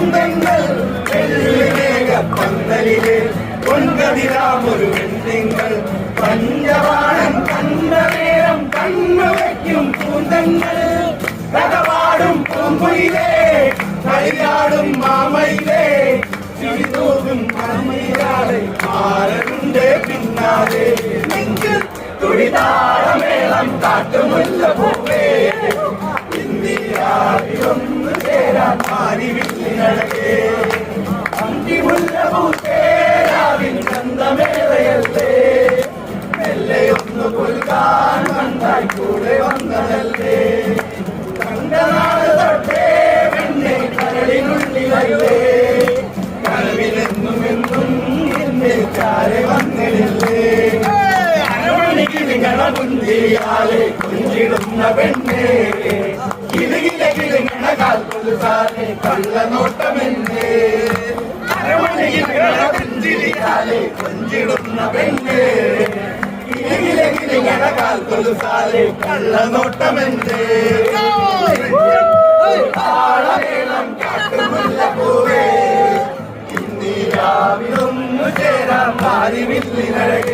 കുന്തങ്ങൾ പന്തലിലെ ഒൻപതിനാമൊരു ബന്ധങ്ങൾ പഞ്ചവാണം കണ്ട നേരം കണ്ണു വയ്ക്കും കുന്തങ്ങൾ കഥപാടും പൂങ്കുയിലേ കളിയാടും മാമയിലേ. ചിരിതോകും മാമയിലാളെ. ആരനുണ്ട് പിന്നാലെ. നെഞ്ചു തുടിതാ കുഞ്ചിരിയാലെ കുഞ്ചിടുന്ന പെണ്ണേ കിലുകില കിളുങ്ങണ കാൽ കൊലുസാലെ കള്ളനോട്ടമെന്നേ അരമണിക്കിളിങ്ങണ കുഞ്ചിരിയാലെ കുഞ്ചിടുന്ന പെണ്ണേ കാൽ കൊലുസാലെ കള്ളനോട്ടമെന്നേ. താളമേളം കാട്ടുമുല്ല പൂവേ. ഇന്നീരാവിലൊന്നു ചേരാൻ മാറി വില്ലിനഴകേ